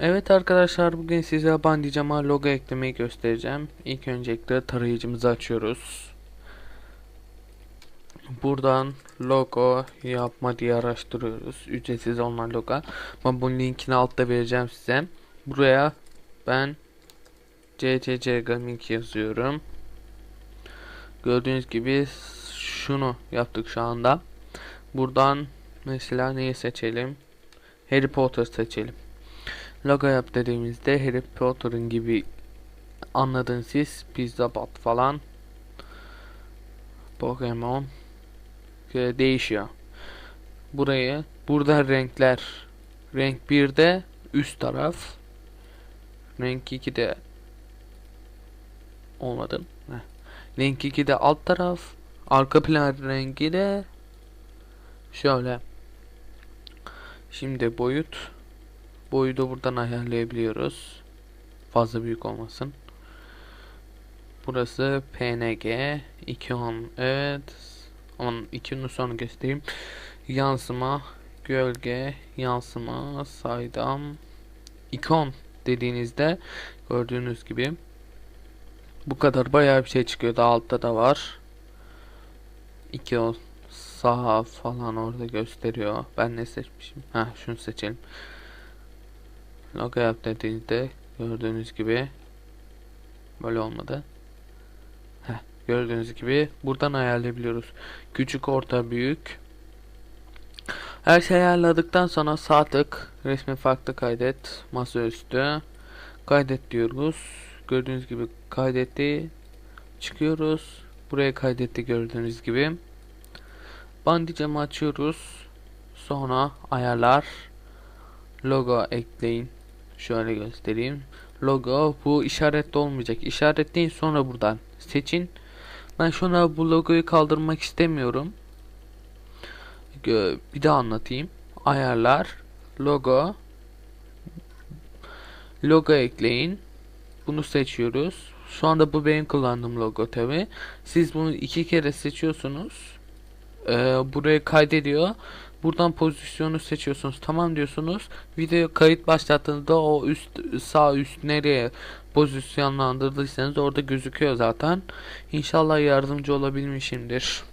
Evet arkadaşlar bugün size bandicama logo eklemeyi göstereceğim. İlk öncelikle tarayıcımızı açıyoruz. Buradan logo yapma diye araştırıyoruz. Ücretsiz olan logo. Ben bunun linkini altta vereceğim size. Buraya ben CCC Gaming yazıyorum. Gördüğünüz gibi şunu yaptık şu anda. Buradan mesela neyi seçelim? Harry Potter seçelim. Logo yap dediğimizde Harry Potter'ın gibi anladın siz Pizza Bat falan Pokemon e, değişiyor. Burayı burada renkler renk 1'de üst taraf renk 2'de olmadı. Heh. Renk 2'de alt taraf arka plan rengi de şöyle. Şimdi boyut Boyu da buradan ayarlayabiliyoruz. Fazla büyük olmasın. Burası PNG 210 evet. Onun 2'nin sonra göstereyim. Yansıma, gölge, yansıma, saydam, ikon dediğinizde gördüğünüz gibi bu kadar bayağı bir şey çıkıyor. Daha altta da var. 2 sağ falan orada gösteriyor. Ben ne seçmişim? Ha şunu seçelim. Logo yap dediğinizde gördüğünüz gibi böyle olmadı. Heh, gördüğünüz gibi buradan ayarlayabiliyoruz. Küçük, orta, büyük. Her şeyi ayarladıktan sonra sağ tık resmi farklı kaydet masaüstü kaydet diyoruz. Gördüğünüz gibi kaydetti. Çıkıyoruz. Buraya kaydetti gördüğünüz gibi. Bandicamı açıyoruz. Sonra ayarlar logo ekleyin Şöyle göstereyim. Logo bu işaretli olmayacak. İşaretleyin sonra buradan seçin. Ben şuna bu logoyu kaldırmak istemiyorum. Bir daha anlatayım. Ayarlar. Logo. Logo ekleyin. Bunu seçiyoruz. Şu anda bu benim kullandığım logo tabi. Siz bunu iki kere seçiyorsunuz. Ee, buraya kaydediyor. Buradan pozisyonu seçiyorsunuz. Tamam diyorsunuz. Video kayıt başlattığınızda o üst sağ üst nereye pozisyonlandırdıysanız orada gözüküyor zaten. İnşallah yardımcı olabilmişimdir.